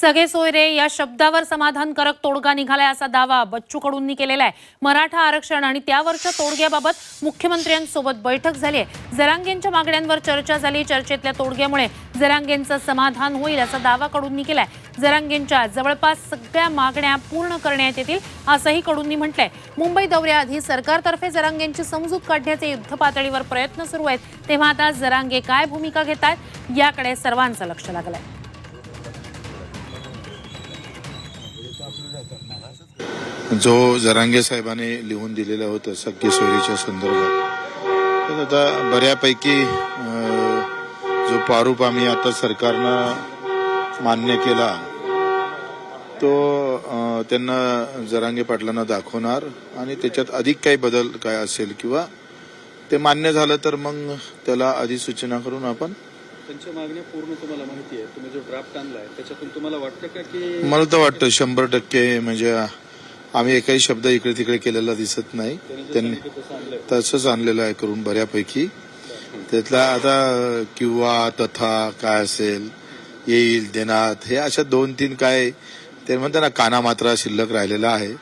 सगळे सोयरे या शब्दावर समाधानकारक तोडगा निघालाय असा दावा बच्चू कडूंनी केलेला आहे. मराठा आरक्षण आणि त्यावरच्या तोडग्याबाबत मुख्यमंत्र्यांसोबत बैठक झाली आहे. जरांगेंच्या मागण्यांवर चर्चा झाली. चर्चेतल्या तोडग्यामुळे जरांगेंचं समाधान होईल असा दावा कडूंनी केलाय. जरांगेंच्या जवळपास सगळ्या मागण्या पूर्ण करण्यात येतील असंही कडूंनी म्हटलंय. मुंबई दौऱ्याआधी सरकारतर्फे जरांगेंची समजूत काढण्याचे युद्ध पातळीवर प्रयत्न सुरू आहेत. तेव्हा आता जरांगे काय भूमिका घेत आहेत याकडे सर्वांचं लक्ष लागलंय. जो जरांगे साहेबांनी लिहून दिलेलं होतं सख्य सोयरीच्या संदर्भात तर आता बऱ्यापैकी जो प्रारूप आम्ही आता सरकारनं मान्य केला तो त्यांना जरांगे पाटलांना दाखवणार आणि त्याच्यात अधिक काही बदल काय असेल किंवा ते मान्य झालं तर मग त्याला अधिसूचना करून आपण त्यांच्या मागण्या पूर्ण तुम्हाला माहिती आहे. तुम्ही जो ड्राफ्ट आणलाय त्याच्यातून तुम्हाला वाटतं का की मला तर वाटतं शंभर टक्के म्हणजे आम्ही एकही शब्द इकडे तिकडे केलेला दिसत नाही. त्यांनी तसंच आणलेलं आहे करून बऱ्यापैकी. त्यातला आता किंवा तथा काय असेल येईल देणार हे अशा दोन तीन काय ते म्हणतात ना काना मात्रा शिल्लक राहिलेला आहे.